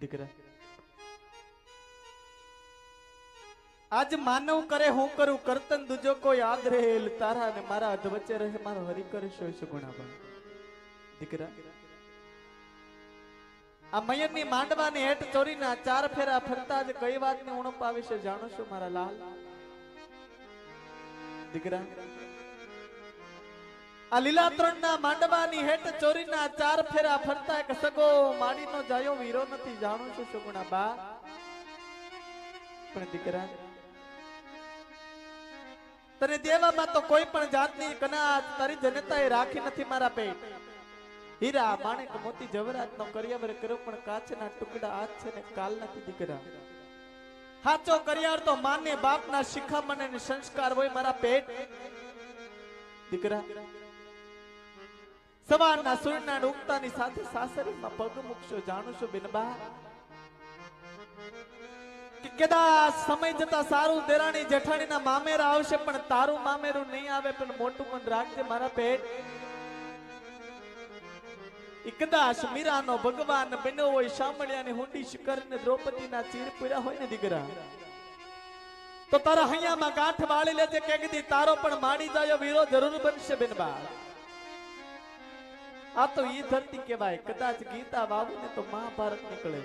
દીકરા. આજ માનવ કરે હું કરું, કરતન દુજો કોઈ રહેલ તારા ને મારા અધ વચ્ચે રહે, મારો હરી કરે, સોય સુગુણાબા દીકરા, આ મયરની માંડવાની હેઠ ચોરીના ચાર ફેરા ફરતા જ કઈ વાતની ઉણપ આવી છે, જાણો છો મારા લાલ? દીકરા આ માંડવાની હેઠ ચોરીના ચાર ફેરા ફરતા એક સગો માડીનો જાયો વીરો નથી. જાણું છું સુગુણા બા. પણ દીકરા, તને દેવામાં તો કોઈ પણ જાતની કનાત તારી જનતાએ રાખી નથી મારા પેટ. હીરા, માણેક, મોતી જવરાત નો કરિયાવર કર્યો પણ કાચના ટુકડા આજ છે ને કાલ નથી દીકરા. હાચો કરિયાર તો માને બાપના શિખામણ અને સંસ્કાર હોય મારા પેટ. દીકરા સવારના સૂર્યના ઉગતાની સાથે સાસરીમાં પગ મૂકશો જાણો છો બિનબા કદાચ સમય જતા સારું દેરાણી જેઠાણીના મામેરા આવશે, પણ તારું મામેરું નહીં આવે, પણ મોટું પણ રાખજે મારા પેટ. કદાચ મીરાનો ભગવાન બન્યો હોય, શામળિયાની હુંડી શિખર ને દ્રૌપદીના ચીર પૂર્યા હોય ને દીકરા. તો તારા હૈયામાં ગાંઠ વાળી લેજે કે તારો પણ માડી જાય, વીરો જરૂર બનશે બેનબા આ તો ઈ ધરતી કહેવાય. કદાચ ગીતા વાવું ને તો મહાભારત નીકળે.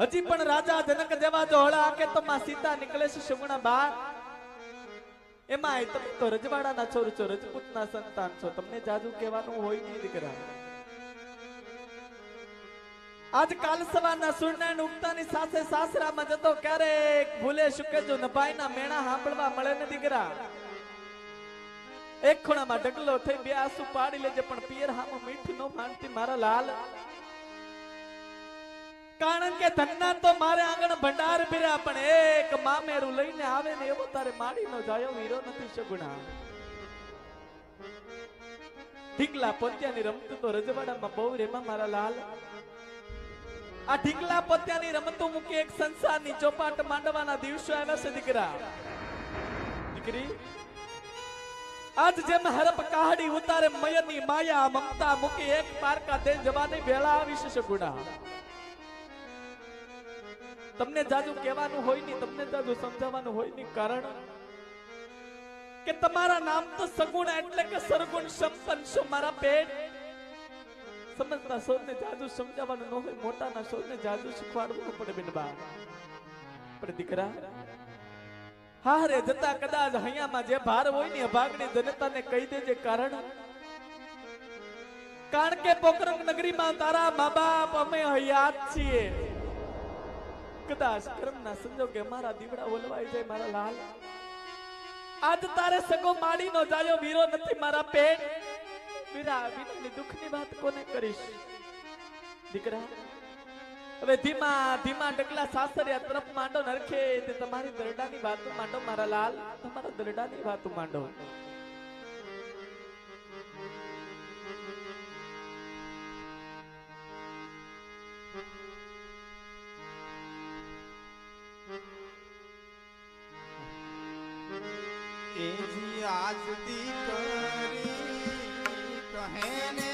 હજી પણ રાજા જનક જેવા જો હળા કે તો માં સીતા નીકળે છે સુગુણા બા એમાં તમે તો રજવાડાના છો છો, રજપૂતના સંતાન છો. તમને જાજુ કહેવાનું હોય નહીં દીકરા. આજ કાલ સવારના સૂર્યનારાયણ ઉગતાની સાથે સાસરામાં જતો ક્યારેક ભૂલે શુકે જો નભાઈના મેણા સાંભળવા મળે ને દીકરા. એક ખૂણામાં ઢગલો થઈ બે આંસુ પાડી લેજે, પણ પિયર હામાં મીઠી નો માનતી મારા લાલ. કારણ કે ધનના તો મારે આંગણ ભંડાર ભીરા પણ એક મામેરું લઈને આવે ને એવો તારે માડીનો જાયો વીરો નથી સગુણા ઢીકલા પોત્યાની રમતું તો રજવાડામાં બહુ રેમાં મારા લાલ. આ ઢીકલા પોત્યાની રમતું મૂકી એક સંસારની ચોપાટ માંડવાના દિવસો આવ્યા છે, દીકરા. દીકરી આજ જેમ હરપ કાહડી ઉતારે મયની માયા મમતા મૂકી એક પારકા દે જવાની વેળા આવી છે ગુણા તમને જાજુ કહેવાનું હોય નહીં, તમને જાજુ સમજાવવાનું હોય નહીં કારણ કે તમારા નામ તો સગુણ એટલે કે સરગુણ સંપન્ન છો મારા પેટ? સમજતા સૌને જાદુ સમજાવવાનું ન હોય, મોટાના સૌને જાદુ શીખવાડવું પડે બિનબા પણ દીકરા હા રે, જતા કદાચ હૈયામાં જે ભાર હોય ને ભાગની જનતાને કહી દેજે કારણ. કારણ કે પોકરંગ નગરીમાં તારા મા બાપ અમે હયાત છીએ. કદાચ કર્મના સંજોગે મારા દીવડા ઓલવાઈ જાય મારા લાલ. આજ તારે સગો માડીનો જાયો વીરો નથી મારા પેટ. વીરા વીરાની દુઃખની વાત કોને કરીશ? દીકરા હવે ધીમા ધીમા ડગલા સાસરિયા તરફ માંડો નરખે તે તમારી દરડાની વાતો માંડો મારા લાલ, તમારા દરડાની વાતો માંડો. એજી આજ દીકરી કહે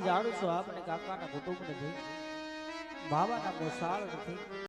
જાણું છું આપણે કાકાના કુટુંબ નથી બાબાના ગોસાળ નથી